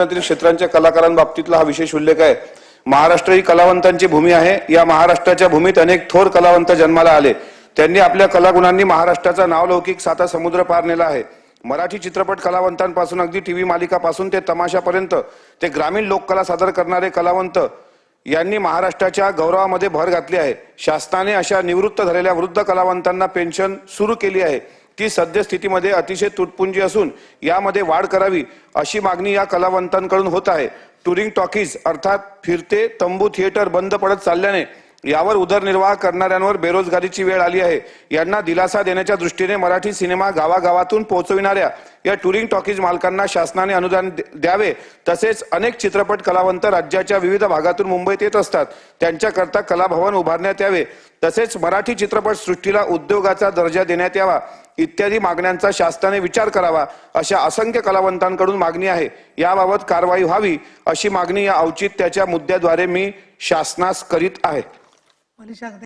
क्षेत्रांच्या कलाकारांबाबतीतला हा विशेष उल्लेख आहे. महाराष्ट्र ही कलावंतांची भूमी आहे. या महाराष्ट्राच्या भूमीत अनेक थोर कलावंत जन्माला आले. त्यांनी आपल्या कलागुणांनी महाराष्ट्राचा नावलौकिक साता समुद्र पार नेला आहे. मराठी चित्रपट कलावंतांपासून अगदी टीव्ही मालिकापासून ते तमाशापर्यंत ते ग्रामीण लोककला सादर करणारे कलावंत यांनी महाराष्ट्राच्या गौरवामध्ये भर घातली आहे. शासनाने अशा निवृत्त झालेल्या वृद्ध कलावंतांना पेन्शन सुरू केली आहे. ती सद्यस्थितीमध्ये अतिशय तुटपुंजी असून यामध्ये वाढ करावी अशी मागणी या कलावंतांकडून होत आहे. टुरिंग टॉकीज अर्थात फिरते तंबू थिएटर बंद पडत चालल्याने यावर उदरनिर्वाह करणाऱ्यांवर बेरोजगारीची वेळ आली आहे. यांना दिलासा देण्याच्या दृष्टीने मराठी सिनेमा गावागावातून पोहोचविणाऱ्या या टुरिंग टॉकीज मालकांना शासनाने अनुदान द्यावे. तसेच अनेक चित्रपट कलावंत राज्याच्या विविध भागातून मुंबईत येत असतात. त्यांच्याकरता कलाभवन उभारण्यात यावे. तसेच मराठी चित्रपट सृष्टीला उद्योगाचा दर्जा देण्यात यावा. इत्यादी मागण्यांचा शासनाने विचार करावा अशा असंख्य कलावंतांकडून मागणी आहे. याबाबत कारवाई व्हावी अशी मागणी या औचित्याच्या मुद्द्याद्वारे मी शासनास करीत आहे.